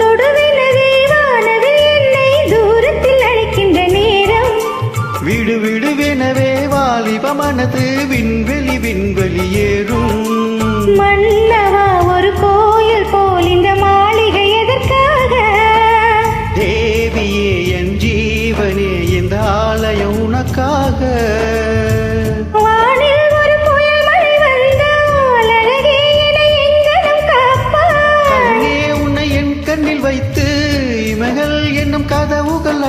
தொடுவிலகே வானவே என்னை தூரத்தில் அழைக்கின்ற நேரம். விடு விடுவெனவே வாலிப மனது விண்வெளி விண்வெளியே.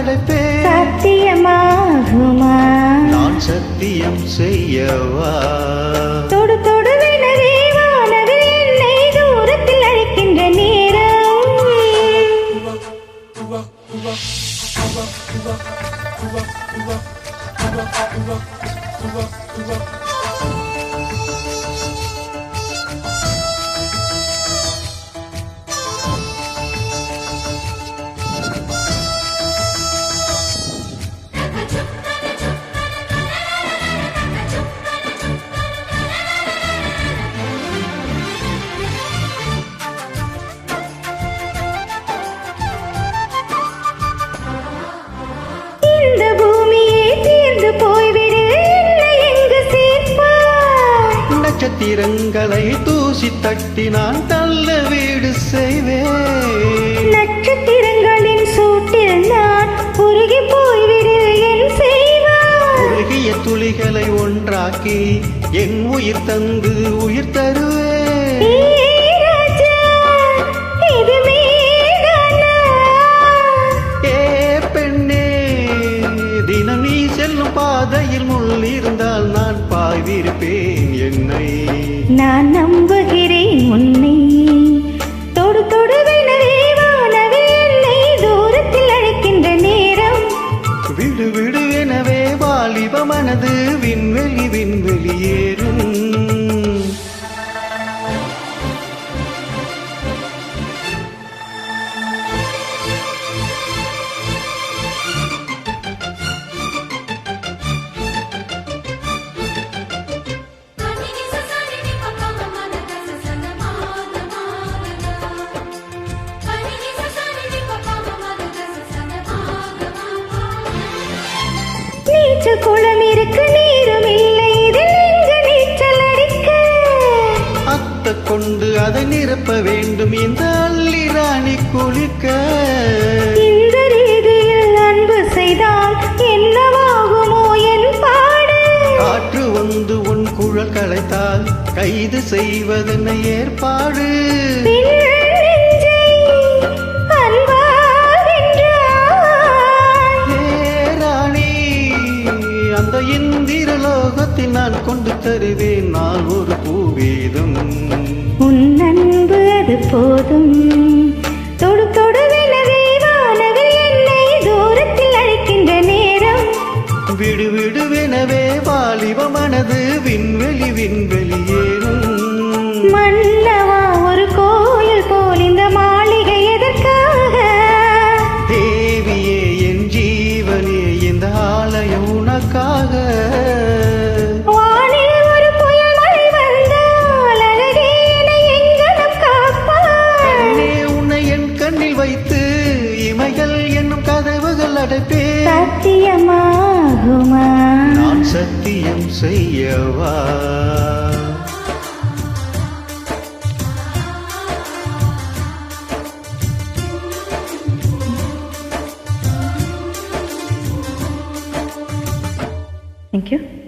அடைப்பே சத்தியமாகுமா? நான் சத்தியம் செய்யவா? நட்சத்திரங்களை தூசி தட்டி நான் தள்ள வீடு செய்வேன். நட்சத்திரங்களின் சூட்டில் நான் உருகி போய்விடு என் செய்வாய் உருகிய துளிகளை ஒன்றாக்கி என் உயிர் தந்து உயிர் தருவேன். வாலிப மனது விண்வெளி விண்வெளியே நீச்சல் குளம் இருக்கு நீரும் இல்லை. இதில் எங்கு நீச்சல் அடிக்க. அத்த கொண்டு அதை நிரப்ப வேண்டும். இந்த அள்ளி ராணி குளிக்க. இந்த ரீதியில் அன்பு செய்தால் என்னவாகுமோ என் பாடு. காற்று வந்து உன் குழல் களைத்தால் கைது செய்வதென்ன ஏற்பாடு? நான் கொண்டு தருவேன் நான் ஒரு பூவீதம். உன் அன்பு அது போதும். தொடு தொடுவெனவே வானவில் என்னை தூரத்தில் அழைக்கின்ற நேரம். விடு விடுவெனவே வாலிப மனது விண்வெளி விண்வெளி ஏறும். மன்னவா ஒரு கோயில் போல் இந்த மாளிகை எதற்காக? தேவியே என் ஜீவனே இந்த ஆலயம் உனக்காக? சத்தியம் செய்யவா Thank you.